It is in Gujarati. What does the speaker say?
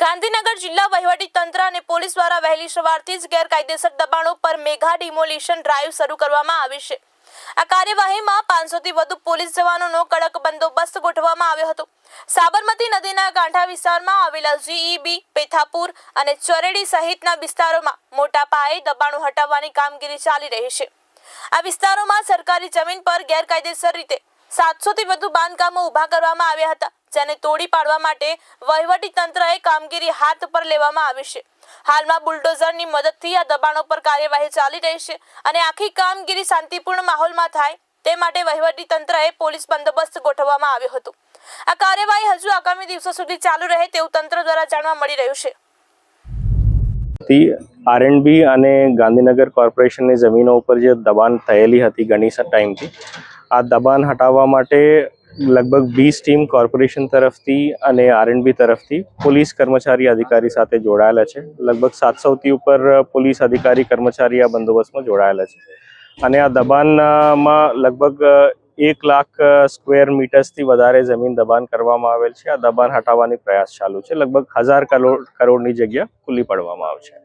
ગાંધીનગર જિલ્લા વહીવટી તંત્ર અને પોલીસ દ્વારા વહેલી સવારથી જ ગેરકાયદેસર દબાણો પર મેગા ડિમોલિશન ડ્રાઈવ શરૂ કરવામાં આવી છે. આ કાર્યવાહીમાં પાંચસોથી વધુ પોલીસ જવાનોનો કડક બંદોબસ્ત ગોઠવવામાં આવ્યો હતો. સાબરમતી નદીના કાંઠા વિસ્તારમાં આવેલા જીઈબી પેથાપુર અને ચરેડી સહિતના વિસ્તારોમાં મોટા પાયે દબાણો હટાવવાની કામગીરી ચાલી રહી છે. આ વિસ્તારોમાં સરકારી જમીન પર ગેરકાયદેસર રીતે સાતસોથી વધુ બાંધકામો ઊભા કરવામાં આવ્યા હતા. જેને તોડી પાડવા માટે વહીવટી તંત્રએ કામગીરી હાથ પર લેવામાં આવી છે. હાલમાં બુલડોઝરની મદદથી આ દબાણો પર કાર્યવાહી ચાલી રહી છે અને આખી કામગીરી શાંતિપૂર્ણ માહોલમાં થાય તે માટે વહીવટી તંત્રએ પોલીસ બંદોબસ્ત ગોઠવવામાં આવ્યો હતો. આ કાર્યવાહી હજુ આગામી દિવસો સુધી ચાલુ રહે તેવું તંત્ર દ્વારા જાણવા મળી રહ્યું છે. આરએનબી અને ગાંધીનગર કોર્પોરેશનની જમીનો ઉપર જે દબાણ થયેલી હતી ઘણી ટાઈમથી, આ દબાણ હટાવવા માટે લગભગ વીસ ટીમ કોર્પોરેશન તરફથી અને આરએનબી તરફથી પોલીસ કર્મચારી અધિકારી સાથે જોડાયેલા છે. લગભગ સાતસોથી ઉપર પોલીસ અધિકારી, કર્મચારી આ બંદોબસ્તમાં જોડાયેલા છે. અને આ દબાણમાં લગભગ એક લાખ સ્ક્વેર મીટર્સથી વધારે જમીન દબાણ કરવામાં આવેલ છે. આ દબાણ હટાવવાની પ્રયાસ ચાલુ છે. લગભગ હજાર કરોડ કરોડની જગ્યા ખુલ્લી પાડવામાં આવશે